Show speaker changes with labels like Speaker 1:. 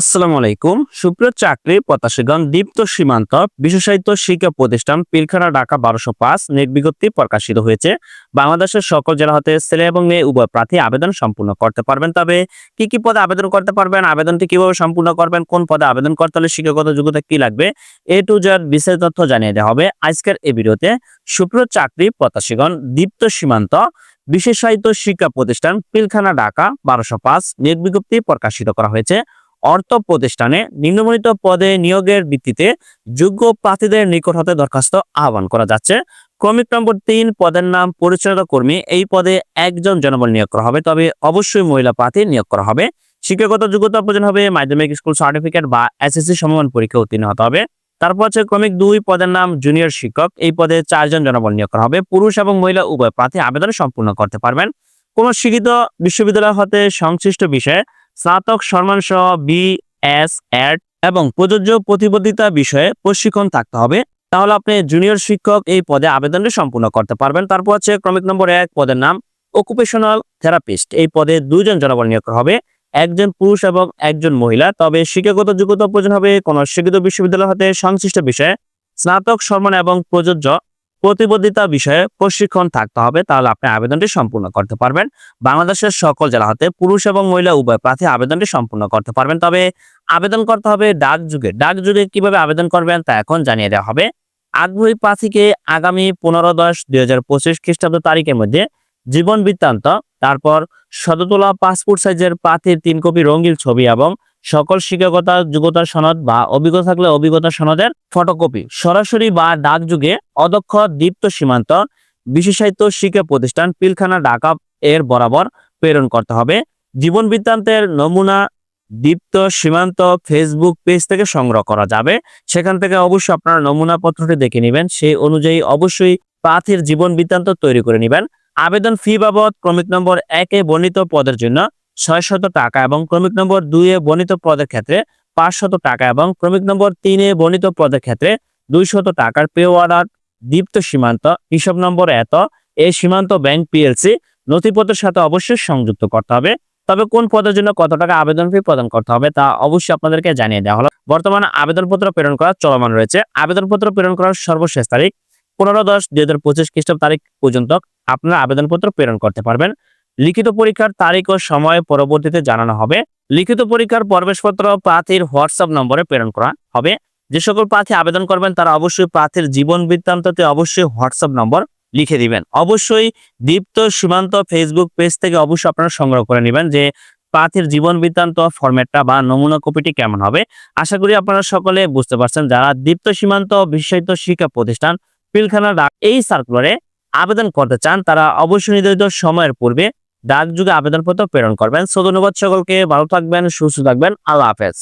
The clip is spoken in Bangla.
Speaker 1: আসসালামু আলাইকুম। সুপ্রিয় চাকরি প্রত্যাশীগণ, দীপ্ত সীমান্ত বিশেষায়িত শিক্ষা প্রতিষ্ঠান পিলখানা, ঢাকা বারোশো পাঁচ নেট বিজ্ঞপ্তি প্রকাশিত হয়েছে। বাংলাদেশের সকল জেলা হতে ছেলে এবং মেয়ে উভয় প্রার্থী আবেদন সম্পূর্ণ করতে পারবেন। তবে কি কি পদে আবেদন করতে পারবেন, আবেদনটি কীভাবে সম্পূর্ণ করবেন, কোন পদে আবেদন করতে হলে শিক্ষাগত যোগ্যতা কি লাগবে, এ টু জেড বিস্তারিত তথ্য জানিয়ে দেওয়া হবে আজকের এই ভিডিওতে। সুপ্রিয় চাকরি প্রত্যাশীগণ, দীপ্ত সীমান্ত বিশেষায়িত শিক্ষা প্রতিষ্ঠান পিলখানা, ঢাকা বারোশো পাঁচ নেট বিজ্ঞপ্তি প্রকাশিত করা হয়েছে। অর্থ প্রতিষ্ঠানে নিম্নবর্ণিত পদে নিয়োগের ভিত্তিতে যোগ্য প্রার্থীদের নিকট হতে দরখাস্ত আহ্বান করা যাচ্ছে। ক্রমিক নম্বর তিন, পদের নাম পরিচালনা কর্মী। এই পদে একজন জনবল নিয়োগ করা হবে, তবে অবশ্যই মহিলা প্রার্থী নিয়োগ করা হবে। শিক্ষাগত যোগ্যতা প্রয়োজন হবে, মাধ্যমিক স্কুল সার্টিফিকেট বা এসএসসি সমমান পরীক্ষা উত্তীর্ণ হতে হবে। তারপর হচ্ছে ক্রমিক দুই, পদের নাম জুনিয়র শিক্ষক। এই পদে চারজন জনবল নিয়োগ করা হবে। পুরুষ এবং মহিলা উভয় প্রার্থী আবেদন সম্পূর্ণ করতে পারবেন। কোন শিক্ষিত বিশ্ববিদ্যালয় হতে সংশ্লিষ্ট বিষয়ে স্নাতক সম্মান সহ বি এস এড এবং প্রযোজ্য প্রতিবদ্ধিতা বিষয়ে প্রশিক্ষণ থাকতে হবে। তাহলে আপনি জুনিয়র শিক্ষক এই পদে আবেদনটি সম্পূর্ণ করতে পারবেন। তারপর হচ্ছে ক্রমিক নম্বর এক পদের নাম অকুপেশনাল থেরাপিস্ট এই পদে দুইজন জনবল নিয়োগ হবে, একজন পুরুষ এবং একজন মহিলা। তবে শিক্ষাগত যোগ্যতা প্রয়োজন হবে কোন শিক্ষিত বিশ্ববিদ্যালয় হতে সংশ্লিষ্ট বিষয়ে। স্নাতক সম্মান এবং প্রযোজ্য প্রতিবদ্ধিতা বিষয়ে প্রশিক্ষণ থাকতে হবে, তাহলে আপনি আবেদনটি সম্পূর্ণ করতে পারবেন। বাংলাদেশের সকল জেলা হতে পুরুষ এবং মহিলা উভয় প্রার্থী আবেদনটি সম্পূর্ণ করতে পারবেন। তবে আবেদন করতে হবে ডাক যুগে। ডাক যুগে কীভাবে আবেদন করবেন তা এখন জানিয়ে দেওয়া হবে। আগ্রহী প্রার্থীকে আগামী পনেরো দশ দুই হাজার পঁচিশ খ্রিস্টাব্দ তারিখের মধ্যে জীবন বৃত্তান্ত, তারপর শততলা পাসপোর্ট সাইজের প্রার্থীর তিন কপি রঙিন ছবি এবং সকল শিক্ষকতা যোগ্যতা সনদ বা অভিজ্ঞতা থাকলে অভিজ্ঞতা সনদের ফটোকপি সরাসরি বা ডাক যুগে অদক্ষ দীপ্ত সীমান্ত, বিশেষায়িত শিক্ষা প্রতিষ্ঠান পিলখানা ঢাকা এর বরাবর প্রেরণ করতে হবে। জীবন বৃত্তান্তের নমুনা দীপ্ত সীমান্ত ফেসবুক পেজ থেকে সংগ্রহ করা যাবে। সেখান থেকে অবশ্যই আপনারা নমুনা পত্রটি দেখে নেবেন। সেই অনুযায়ী অবশ্যই প্রার্থীর জীবন বৃত্তান্ত তৈরি করে নেবেন। আবেদন ফি বাবদ ক্রমিক নম্বর একে বর্ণিত পদের জন্য ছয় শত টাকা এবং ক্রমিক নম্বর দুই এ বর্ণিত পদের ক্ষেত্রে পাঁচশত টাকা এবং ক্রমিক নম্বর তিনে বর্ণিত পদের ক্ষেত্রে দুইশত টাকার পে অর্ডার দীপ্ত সীমান্ত। হিসাব নম্বর এত এই সীমান্ত ব্যাংক পিএলসি নথিপত্রের সাথে অবশ্যই সংযুক্ত করতে হবে। তবে কোন পদের জন্য কত টাকা আবেদন ফি প্রদান করতে হবে তা অবশ্যই আপনাদেরকে জানিয়ে দেওয়া হলো। বর্তমানে আবেদনপত্র প্রেরণ করা চলমান রয়েছে। আবেদনপত্র প্রেরণ করার সর্বশেষ তারিখ পনেরো দশ দুই হাজার পঁচিশ খ্রিস্টাব্দ তারিখ পর্যন্ত আপনারা আবেদনপত্র প্রেরণ করতে পারবেন। লিখিত পরীক্ষার তারিখ ও সময় পরবর্তীতে জানানো হবে। লিখিত পরীক্ষার প্রবেশপত্র প্রার্থীর হোয়াটসঅ্যাপ নম্বরে প্রেরণ করা হবে। যে সকল প্রার্থী আবেদন করবেন, তারা অবশ্যই প্রার্থীর জীবন বৃত্তান্ততে অবশ্যই হোয়াটসঅ্যাপ নম্বর লিখে দিবেন। অবশ্যই দীপ্ত সীমান্ত ফেসবুক পেজ থেকে অবশ্যই আপনারা সংগ্রহ করে নেবেন যে প্রার্থীর জীবন বৃত্তান্ত, ফরম্যাটটা বা নমুনা কপিটি কেমন হবে। আশা করি আপনারা সকলে বুঝতে পারছেন, যারা দীপ্ত সীমান্ত বিশেষায়িত শিক্ষা প্রতিষ্ঠান পিলখানা এই সার্কুলারে আবেদন করতে চান, তারা অবশ্যই নির্ধারিত সময়ের পূর্বে ডাক যুগে আবেদনপত্র প্রেরণ করবেন। সো ধন্যবাদ সকলকে ভালো থাকবেন সুস্থ থাকবেন আল্লাহ হাফেজ।